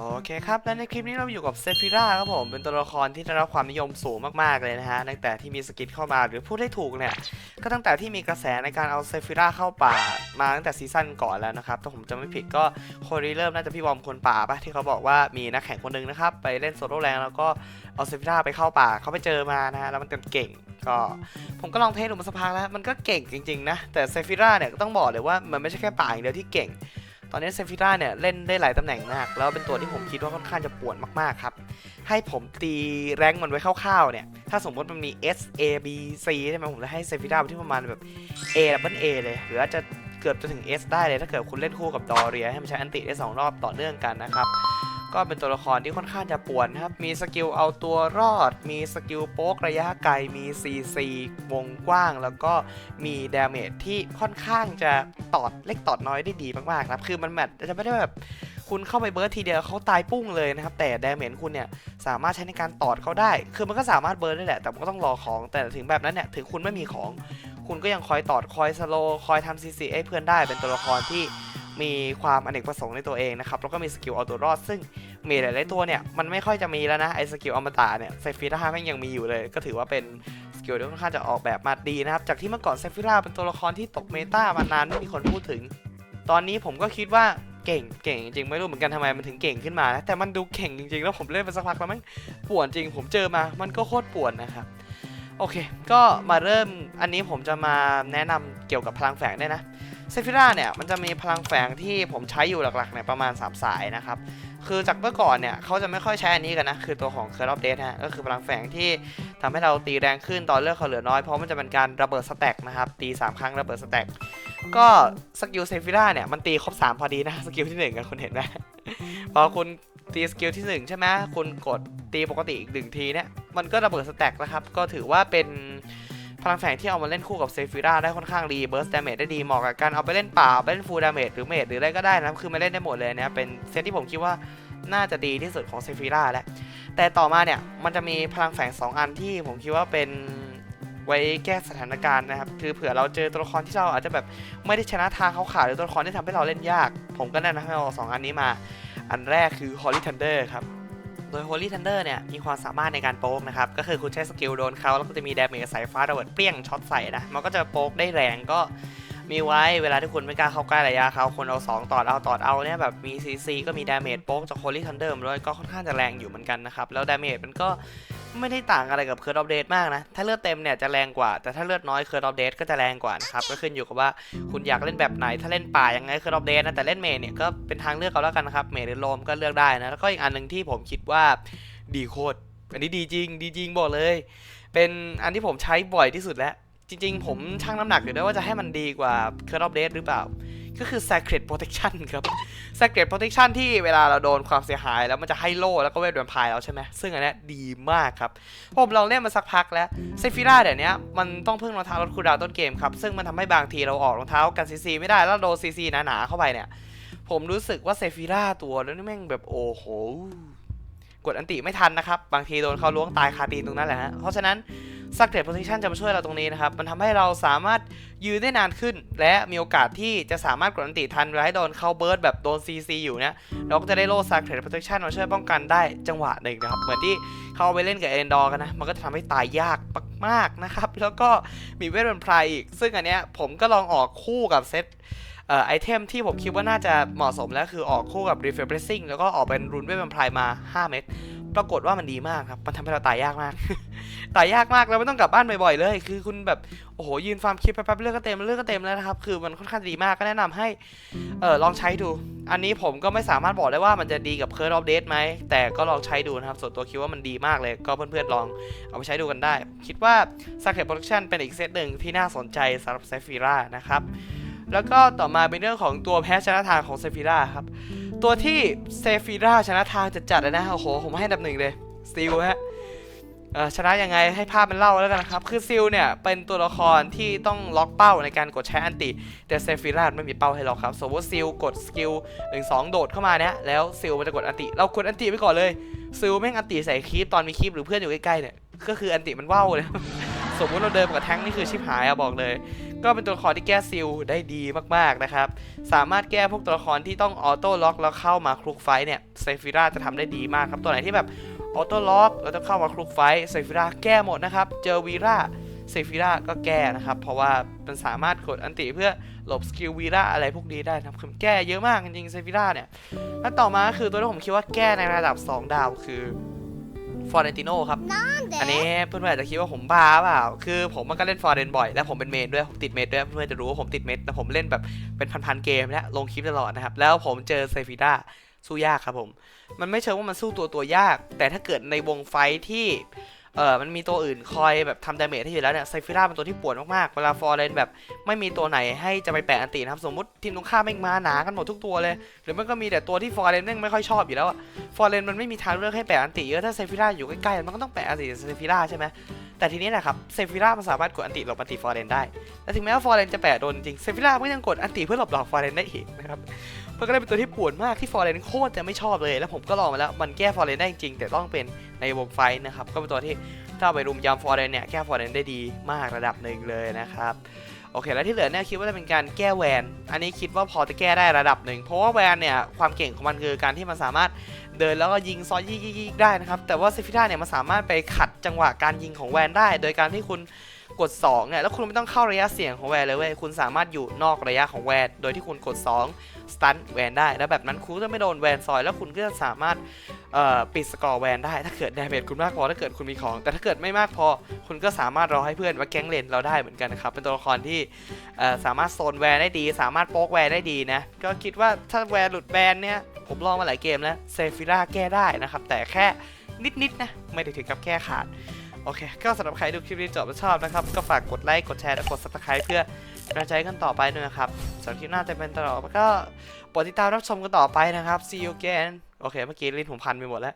โอเคครับ และในคลิปนี้เราอยู่กับเซฟิร่าครับผมเป็นตัวละครที่ได้รับความนิยมสูงมากๆเลยนะฮะตั้งแต่ที่มีสกินเข้ามาหรือพูดให้ถูกเนี่ยก็ตั้งแต่ที่มีกระแสในการเอาเซฟิร่าเข้าป่ามาตั้งแต่ซีซั่นก่อนแล้วนะครับถ้าผมจะไม่ผิดก็คนรีเริ่มน่าจะพี่บอมคนป่าปะที่เขาบอกว่ามีนักแข่งคนหนึงนะครับไปเล่นโซโล่แรงแล้วก็เอาเซฟิร่าไปเข้าป่าเขาไปเจอมานะฮะแล้วมันเก่งก็ผมก็ลองเทสดูมาสักพักแล้วมันก็เก่งจริงๆนะแต่เซฟิร่าเนี่ยก็ต้องบอกเลยว่ามันไม่ใช่แค่ป่าอย่างเดียวที่เก่ง ตอนนี้เซฟิราเนี่ยเล่นได้หลายตำแหน่งมาก แล้วเป็นตัวที่ผมคิดว่าค่อนข้างจะปวดมากๆครับ ให้ผมตีแรงมันไว้คร่าวๆเนี่ย ถ้าสมมติมันมี S A B C ใช่ไหมผมจะให้เซฟิราไปที่ประมาณแบบ A ดับเบิล A เลย หรืออาจจะเกือบจะถึง S ได้เลย ถ้าเกิดคุณเล่นคู่กับดอเรียให้มันใช้อันติได้2รอบต่อเนื่องกันนะครับ ก็เป็นตัวละครที่ค่อนข้างจะป่วนนะครับ มีสกิลเอาตัวรอด มีสกิลโป๊กระยะไกล มี CC วงกว้าง แล้วก็มีดาเมจที่ค่อนข้างจะตอดเล็กตอดน้อยได้ดีมากๆนะครับ คือมันแมทจะไม่ได้แบบคุณเข้าไปเบิร์ดทีเดียวเขาตายปุ้งเลยนะครับ แต่ดาเมจคุณเนี่ยสามารถใช้ในการตอดเขาได้ คือมันก็สามารถเบิร์ดได้แหละ แต่มันก็ต้องรอของ แต่ถึงแบบนั้นเนี่ยถึงคุณไม่มีของ คุณก็ยังคอยตอดคอยสโลคอยทำซีซีให้เพื่อนได้เป็นตัวละครที่ มีความอเนกประสงค์ในตัวเองนะครับ แล้วก็มีสกิลเอาตัวรอด ซึ่งมีหลายๆตัวเนี่ย มันไม่ค่อยจะมีแล้วนะ ไอ้สกิลอมตะเนี่ยไซฟิราแม่งยังมีอยู่เลย ก็ถือว่าเป็นสกิลที่ค่อนข้างจะออกแบบมาดีนะครับ จากที่เมื่อก่อนไซฟิราเป็นตัวละครที่ตกเมตามานานไม่มีคนพูดถึง ตอนนี้ผมก็คิดว่าเก่งเก่งจริงไม่รู้เหมือนกันทำไมมันถึงเก่งขึ้นมานะแต่มันดูเก่งจริงๆแล้วผมเล่นไปสักพักแล้วมันป่วนจริง ผมเจอมา มันก็โคตรป่วนนะครับโอเค ก็มาเริ่มอันนี้ผมจะมาแนะนำเกี่ยวกับพลังแฝงได้นะ เซฟิราเนี่ยมันจะมีพลังแฝงที่ผมใช้อยู่หลักๆเนี่ยประมาณ 3 สายนะครับ คือจากเมื่อก่อนเนี่ยเขาจะไม่ค่อยใช้อันนี้กันนะ คือตัวของเคอร์ออฟเดฮะก็คือพลังแฝงที่ทำให้เราตีแรงขึ้นตอนเลือกเขาเหลือน้อยเพราะมันจะเป็นการระเบิดสแต็กนะครับ ตี 3 ครั้งระเบิดสแต็กก็สกิลเซฟิราเนี่ยมันตีครบ 3 พอดีนะสกิลที่ 1 กันคุณเห็นไหมพอคุณตีสกิลที่ 1 ใช่ไหมคุณกดตีปกติอีกหนึ่งทีเนี่ยมันก็ระเบิดสแต็กนะครับก็ถือว่าเป็น พลังแฝงที่เอามาเล่นคู่กับเซฟิราได้ค่อนข้างรีเบิร์สดาเมจได้ดีเหมาะกับการเอาไปเล่นป่าเอาไปเล่นฟูลดาเมจหรือเมจหรืออะไรก็ได้นะคือมาเล่นได้หมดเลยนะเป็นเซตที่ผมคิดว่าน่าจะดีที่สุดของเซฟิราแล้วแต่ต่อมาเนี่ยมันจะมีพลังแฝง 2 อันที่ผมคิดว่าเป็นไว้แก้สถานการณ์นะครับคือเผื่อเราเจอตัวละครที่เราอาจจะแบบไม่ได้ชนะทางเขาขาดหรือตัวละครที่ทำให้เราเล่นยาก ผมก็แนะนำให้เอาสองอันนี้มา อันแรกคือ Holy Thunder ครับ โดย Holy Thunder เนี่ย มีความสามารถในการโป๊กนะครับ ก็คือคุณใช้สกิลโดนเขาแล้วก็จะมีดาเมจสายฟ้าระเบิดเปรี้ยงช็อตใส่นะ มันก็จะโป๊กได้แรงก็มีไว้เวลาที่คุณไม่กล้าเข้าใกล้ระยะเขาคนเอา 2 ตอดเอาตอดเอาเนี่ยแบบมี CC ก็มีดาเมจโป๊กจาก Holy Thunder มด้วยก็ค่อนข้างจะแรงอยู่เหมือนกันนะครับ แล้วดาเมจมันก็ ไม่ได้ต่างอะไรกับ Curse of Death มากนะ ถ้าเลือดเต็มเนี่ยจะแรงกว่า แต่ถ้าเลือดน้อย Curse of Death ก็จะแรงกว่านะครับ ก็ขึ้นอยู่กับว่าคุณอยากเล่นแบบไหน ถ้าเล่นป่ายังไง Curse of Death นะ แต่เล่นเมจเนี่ยก็เป็นทางเลือกเอาแล้วกันนะครับ เมจหรือโลมก็เลือกได้นะ แล้วก็อีกอันหนึ่งที่ผมคิดว่าดีโคตร อันนี้ดีจริง ดีจริงบอกเลย เป็นอันที่ผมใช้บ่อยที่สุดแล้ว จริง ๆ ผมชั่งน้ำหนักอยู่ด้วยว่าจะให้มันดีกว่า Curse of Death หรือเปล่า ก็คือ Sacred Protection ครับ Sacred Protection ที่เวลาเราโดนความเสียหายแล้วมันจะให้โล่แล้วก็เวทแวมไพร์เราใช่ไหมซึ่งอันนี้ดีมากครับ ผมลองเล่นมาสักพักแล้วเซฟิราเดี๋ยวนี้มันต้องพึ่งรองเท้าลดคูดาวน์ต้นเกมครับ ซึ่งมันทำให้บางทีเราออกรองเท้ากันซีซีไม่ได้แล้วโดนซีซีหนาๆเข้าไปเนี่ย ผมรู้สึกว่าเซฟิราตัวแล้วนี่แม่งแบบโอ้โหกดอันติไม่ทันนะครับ บางทีโดนเขาล้วงตายคาตีนตรงนั้นแหละฮะเพราะฉะนั้น สักเ e ดโพซิชันจะมาช่วยเราตรงนี้นะครับ มันทำให้เราสามารถยืนได้นานขึ้น และมีโอกาสที่จะสามารถกดอันติทันเวลาให้โดนเข้าเบิร์ดแบบโดน CC อยู่เนี่ยเราก็จะได้โล่ Sacred Protection มาช่วยป้องกันได้จังหวะหนึ่งนะครับ เหมือนที่เขาเอาไปเล่นกับเอนดอร์กันนะ มันก็จะทำให้ตายยากมากๆนะครับ แล้วก็มีเวทเป็นพรายอีก ซึ่งอันเนี้ยผมก็ลองออกคู่กับเซตเอ่อไอเทมที่ผมคิดว่าน่าจะเหมาะสมแล้วคือออกคู่กับ r e f r e s h i n g แล้วก็ออกเป็นรุนเวทเป็นพรายมา 5 เม็ดปรากฏว่ามันดีมากครับ มันทำให้เราตายยากมาก ตายยากมากแล้วไม่ต้องกลับบ้านบ่อยๆเลย คือคุณแบบโอ้โหยืนฟาร์มคลิปแป๊บๆเลือกก็เต็มเลือกก็เต็มแล้วนะครับคือมันค่อนข้างดีมากก็แนะนำให้เออลองใช้ดู อันนี้ผมก็ไม่สามารถบอกได้ว่ามันจะดีกับ Curse of Death ไหมแต่ก็ลองใช้ดูนะครับส่วนตัวคิดว่ามันดีมากเลยก็เพื่อนๆลองเอาไปใช้ดูกันได้ คิดว่า Sacred Protection เป็นอีกเซตหนึ่งที่น่าสนใจสำหรับเซฟิร่านะครับแล้วก็ต่อมาเป็นเรื่องของตัวแพ้ชนะทางของเซฟิร่าครับตัวที่เซฟิร่าชนะทางจัดๆเลยนะโอ้โหผมให้อันดับหนึ่งเลยซิลฮะ ชนะยังไงให้ภาพมันเล่าแล้วกันนะครับ คือซิลเนี่ย เป็นตัวละครที่ต้องล็อกเป้าในการกดใช้อันติ แต่เซฟิราไม่มีเป้าให้ล็อกครับสมมติซิลกดสกิลหนึ่งสองโดดเข้ามาเนี่ยแล้วซิลมันจะกดอันติ เรากดอันติไปก่อนเลยซิลแม่งอันติใส่คีปตอนมีคีปหรือเพื่อนอยู่ใกล้ๆเนี่ยก็คืออันติมันว่าวเลยสมมติเราเดินกับแท้งนี่คือชิบหายอะบอกเลย ก็เป็นตัวละครที่แก้ซิลได้ดีมากๆนะครับ สามารถแก้พวกตัวละครที่ต้องออโต้ล็อกแล้วเข้ามาคลุกไฟเนี่ยเซฟิราจะทำได้ดีมากครับตัวไหนที่แบบออโต้ล็อกแล้วต้องเข้ามาคลุกไฟเซฟิราแก้หมดนะครับ เจอวีราเซฟิราก็แก้นะครับ เพราะว่ามันสามารถกดอันติเพื่อหลบสกิลวีราอะไรพวกนี้ได้นะครับคือแก้เยอะมากจริงๆเซฟิราเนี่ย แล้วต่อมาคือตัวที่ผมคิดว่าแก้ในระดับ 2 ดาวคือ ฟอร์เรนติโนครับ อันนี้เพื่อนๆอาจจะคิดว่าผมบ้าเปล่า คือผมมันก็เล่นฟอร์เรนบ่อย แล้วผมเป็นเมนด้วย ผมติดเมนด้วย เพื่อนๆจะรู้ว่าผมติดเมนแต่ผมเล่นแบบเป็นพันๆเกมแล้วลงคลิปตลอดนะครับ แล้วผมเจอเซฟิด้าสู้ยากครับผม มันไม่เชิงว่ามันสู้ตัวตัวยาก แต่ถ้าเกิดในวงไฟท์ที่ เออมันมีตัวอื่นคอยแบบทำดาเมจให้อยู่แล้วเนี่ยไซฟิราเป็นตัวที่ปวดมากๆ เวลาฟอร์เรนแบบไม่มีตัวไหนให้จะไปแปะอันตีนะครับ สมมติทีมตรงข้ามแม่งมาหนากันหมดทุกตัวเลย หรือมันก็มีแต่ตัวที่ฟอร์เรนแม่งไม่ค่อยชอบอยู่แล้วอะฟอร์เรนมันไม่มีทางเลือกให้แปะอันตีเยอะถ้าไซฟิราอยู่ใกล้ๆมันก็ต้องแปะอันตีไซฟิราใช่ไหม แต่ทีนี้นะครับเซฟิรามันสามารถกดอันติหลบอันติฟอร์เรนได้ และถึงแม้ว่าฟอร์เรนจะแปะโดนจริงเซฟิราก็ยังกดอันติเพื่อหลบหลอกฟอร์เรนได้อีกนะครับมันก็เลยเป็นตัวที่ปวดมากที่ฟอร์เรนโคตรจะไม่ชอบเลย แล้วผมก็ลองมาแล้วมันแก้ฟอร์เรนได้จริงแต่ต้องเป็นในวงไฟนะครับก็เป็นตัวที่ถ้าไปรุมยำฟอร์เรนเนี่ยแก้ฟอร์เรนได้ดีมากระดับหนึ่งเลยนะครับ โอเค แล้วที่เหลือเนี่ยคิดว่าจะเป็นการแก้แวน อันนี้คิดว่าพอจะแก้ได้ระดับหนึ่ง เพราะว่าแวนเนี่ยความเก่งของมันคือการที่มันสามารถเดินแล้วก็ยิงซอยยิกยิกๆได้นะครับ แต่ว่าเซฟิท่าเนี่ยมันสามารถไปขัดจังหวะการยิงของแวนได้ โดยการที่คุณกด2เนี่ยแล้วคุณไม่ต้องเข้าระยะเสี่ยงของแวนเลยเว้ยคุณสามารถอยู่นอกระยะของแวน โดยที่คุณกด2สตันแวนได้ แล้วแบบนั้นคุณก็จะไม่โดนแวนซอย แล้วคุณก็จะสามารถ ปิดสกอร์แวนได้ถ้าเกิดดาเมจคุณมากพอถ้าเกิดคุณมีของ แต่ถ้าเกิดไม่มากพอ คุณก็สามารถรอให้เพื่อนมาแก๊งเลนเราได้เหมือนกันนะครับ เป็นตัวละครที่สามารถโซนแวนได้ดี สามารถโป๊กแวนได้ดีนะ ก็คิดว่าถ้าแวนหลุดแบนเนี่ย ผมลองมาหลายเกมแล้วเซฟิราแก้ได้นะครับ แต่แค่นิดๆนะ ไม่ได้ถึงกับแก้ขาด โอเค ก็สำหรับใครดูคลิปนี้จบแล้วชอบนะครับ ก็ฝากกดไลค์ กดแชร์ และกด subscribe เพื่อ กระจายกันต่อไปด้วยนะครับสำหรับคลิปหน้าจะเป็นตลอดก็โปรดติดตามรับชมกันต่อไปนะครับ see you again โอเค เมื่อกี้ลิ้นผมพันไปหมดแล้ว